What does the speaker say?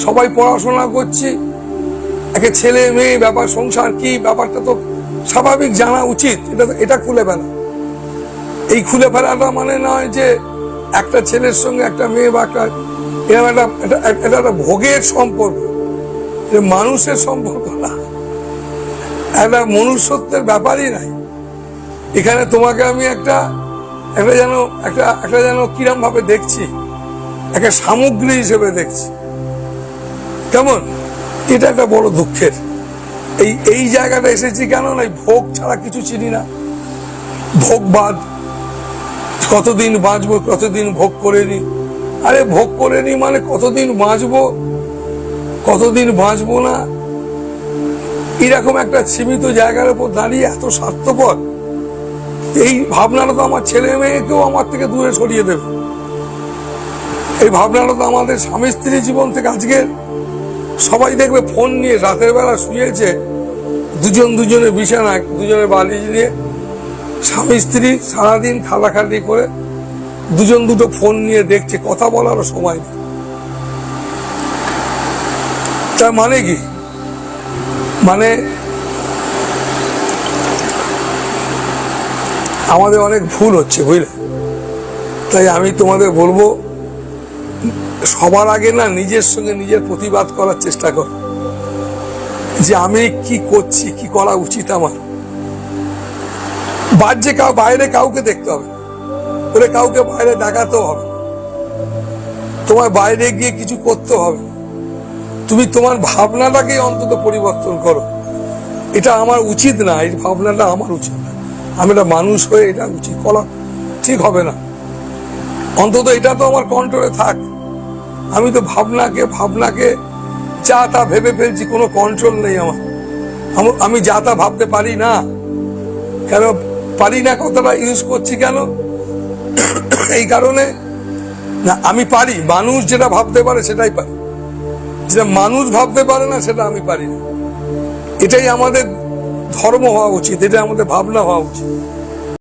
সবাই পড়াশোনা করছি। একে ছেলে মেয়ে, ব্যাপার সংসার কি, ব্যাপারটা তো স্বাভাবিক জানা উচিত। এটা এটা খুলে ফেলা। এই খুলে ফেলাটা মানে নয় যে একটা ছেলের সঙ্গে একটা মেয়ে বা একটা এরকম একটা, এটা- একটা ভোগের সম্পর্ক। মানুষের সম্পর্ক না। একটা মনুষ্যত্বের ব্যাপারই নাই। এখানে তোমাকে আমি একটা একটা যেন, একটা একটা যেন কিরম ভাবে দেখছি। একটা সামগ্রী হিসেবে দেখছি। কেমন? এটা একটা বড় দুঃখের। এই এই জায়গাটা এসেছি কেন? না ভোগ ছাড়া কিছু চিনি না। ভোগবাদ কতদিন বাঁচবো, কতদিন ভোগ করে নি আরে, ভোগ করে নি মানে কতদিন বাঁচবো? কতদিন বাঁচবো না? এরকম একটা সীমিত জায়গার উপর দাঁড়িয়ে এত স্বার্থপর। এই ভাবনাটা তো আমার ছেলে মেয়েকেও আমার থেকে দূরে সরিয়ে দেবে। এই ভাবনাটা তো আমাদের স্বামী স্ত্রী জীবন থেকে আজকে সবাই দেখবে ফোন নিয়ে রাতের বেলা শুয়েছে। দুজন দুজনের বিছানায় দুজনের বালিশ নিয়ে। স্বামী, স্ত্রী সারাদিন খাটাখাটি করে দুজন দুটো ফোন নিয়ে দেখছে, কথা বলারও সময় নেই। তার মানে কি? মানে আমাদের অনেক ভুল হচ্ছে, বুঝলে? তাই আমি তোমাদের বলব সবার আগে না নিজের সঙ্গে নিজের প্রতিবাদ করার চেষ্টা করো। যে আমি কি করছি, কি করা উচিত আমার? বাহ্যে কাউ, বাইরে কাউকে দেখতে হবে। ওরে কাউকে বাইরে দেখাতেও হবে। তোমার বাইরে গিয়ে কিছু করতে হবে। তুমি তোমার ভাবনাটাকে অন্তত পরিবর্তন করো। এটা আমার উচিত না, এই ভাবনাটা আমার উচিত না। আমি একটা মানুষ হয়ে এটা উচিত করা ঠিক হবে না। অন্তত এটা তো আমার কন্ট্রোলে থাক। আমি তো ভাবনাকে ভাবনাকে, যা তা ভেবে ফেলছি, কোনো কন্ট্রোল নেই আমার। আমি যা তা ভাবতে পারি না। কেন পারি না কথাটা ইউজ করছি কেন? এই কারণে না, আমি পারি। মানুষ যেটা ভাবতে পারে সেটাই পারি। যেটা মানুষ ভাবতে পারে না, সেটা আমি পারি না। এটাই আমাদের ধর্ম হওয়া উচিত। এটা আমাদের ভাবনা হওয়া উচিত।